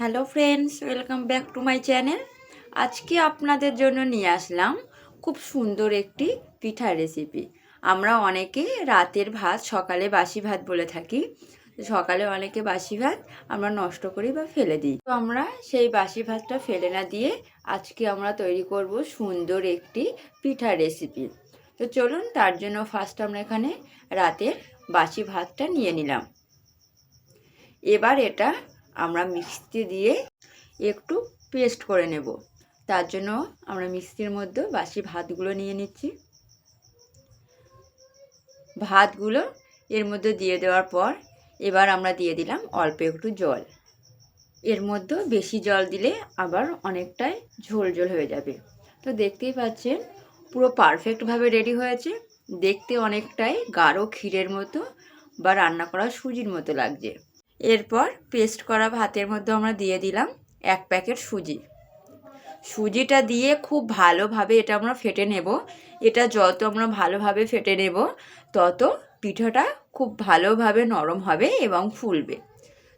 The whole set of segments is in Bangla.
Hello friends, welcome back to my channel. আজকে আপনাদের জন্য নিয়ে আসলাম খুব সুন্দর একটি পিঠা রেসিপি। আমরা অনেকে রাতের ভাত, সকালে বাসি ভাত বলে থাকি। সকালে অনেকে বাসি ভাত আমরা নষ্ট করি বা ফেলে দিই। তো আমরা সেই বাসি ভাতটা ফেলে না দিয়ে আজকে আমরা তৈরি করব সুন্দর একটি পিঠা রেসিপি। তো চলুন, তার জন্য ফার্স্ট আমরা এখানে রাতের বাসি ভাতটা নিয়ে নিলাম। এবার এটা আমরা মিক্সিতে দিয়ে একটু পেস্ট করে নেব। তার জন্য আমরা মিক্সির মধ্যে বাসি ভাতগুলো নিয়ে নিচ্ছি। ভাতগুলো এর মধ্যে দিয়ে দেওয়ার পর এবার আমরা দিয়ে দিলাম অল্প একটু জল। এর মধ্যে বেশি জল দিলে আবার অনেকটাই ঝোল ঝোল হয়ে যাবে। তো দেখতেই পাচ্ছেন, পুরো পারফেক্টভাবে রেডি হয়েছে। দেখতে অনেকটাই গাঢ় ক্ষীরের মতো বা রান্না করা সুজির মতো লাগছে। এরপর পেস্ট করা ভাতের মধ্যে আমরা দিয়ে দিলাম এক প্যাকেট সুজি। সুজিটা দিয়ে খুব ভালোভাবে এটা আমরা ফেটে নেব। এটা যত আমরা ভালোভাবে ফেটে নেব, তত পিঠাটা খুব ভালোভাবে নরম হবে এবং ফুলবে।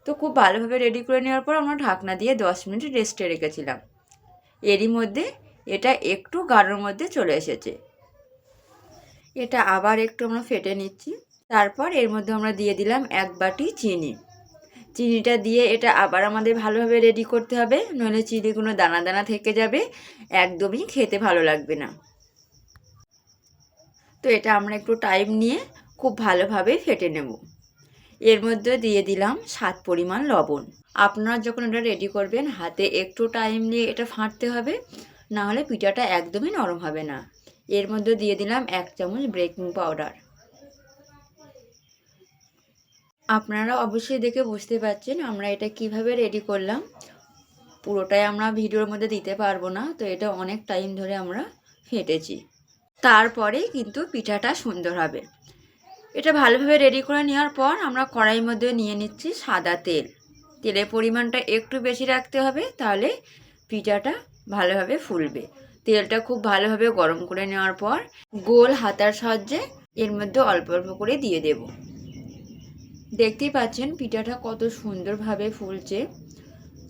তো খুব ভালোভাবে রেডি করে নেওয়ার পর আমরা ঢাকনা দিয়ে দশ মিনিট রেস্টে রেখেছিলাম। এরই মধ্যে এটা একটু গাঢ়র মধ্যে চলে এসেছে। এটা আবার একটু আমরা ফেটে নিচ্ছি। তারপর এর মধ্যে আমরা দিয়ে দিলাম এক বাটি চিনি। চিনিটা দিয়ে এটা আবার আমাদের ভালোভাবে রেডি করতে হবে, নইলে চিনিগুলো দানা দানা থেকে যাবে, একদমই খেতে ভালো লাগবে না। তো এটা আমরা একটু টাইম নিয়ে খুব ভালোভাবে ফেটে নেব। এর মধ্যে দিয়ে দিলাম সাত পরিমাণ লবণ। আপনারা যখন এটা রেডি করবেন, হাতে একটু টাইম নিয়ে এটা ফাঁটতে হবে না হলে পিঠাটা একদমই নরম হবে না। এর মধ্যে দিয়ে দিলাম এক চামচ বেকিং পাউডার আপনারা অবশ্যই দেখে বুঝতে পারছেন আমরা এটা কীভাবে রেডি করলাম। পুরোটাই আমরা ভিডিওর মধ্যে দিতে পারব না, তো এটা অনেক টাইম ধরে আমরা ফেটেছি। তারপরে কিন্তু পিঠাটা সুন্দর হবে। এটা ভালোভাবে রেডি করে নেওয়ার পর আমরা কড়াইয়ের মধ্যে নিয়ে নিচ্ছি সাদা তেল। তেলের পরিমাণটা একটু বেশি রাখতে হবে, তাহলে পিঠাটা ভালোভাবে ফুলবে। তেলটা খুব ভালোভাবে গরম করে নেওয়ার পর গোল হাতার সাহায্যে এর মধ্যে অল্প অল্প করে দিয়ে দেবো। দেখতেই পাচ্ছেন পিঠাটা কত সুন্দরভাবে ফুলছে।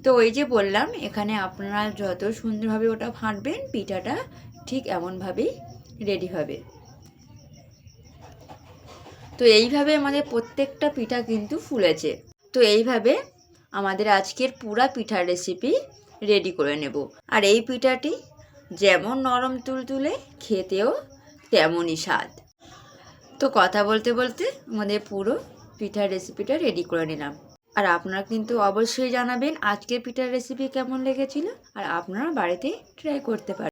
তো ওই যে বললাম, এখানে আপনারা যত সুন্দরভাবে ওটা ফাঁটবেন পিঠাটা ঠিক এমনভাবেই রেডি হবে। তো এইভাবে আমাদের প্রত্যেকটা পিঠা কিন্তু ফুলেছে। তো এইভাবে আমাদের আজকের পুরা পিঠার রেসিপি রেডি করে নেব। আর এই পিঠাটি যেমন নরম তুলতুলে, খেতেও তেমনই স্বাদ। তো কথা বলতে বলতে আমাদের পুরো পিঠার রেসিপিটা রেডি করে নিলাম। আর আপনারা কিন্তু অবশ্যই জানাবেন আজকের পিঠার রেসিপি কেমন লেগেছিল। আর আপনারা বাড়িতে ট্রাই করতে পারেন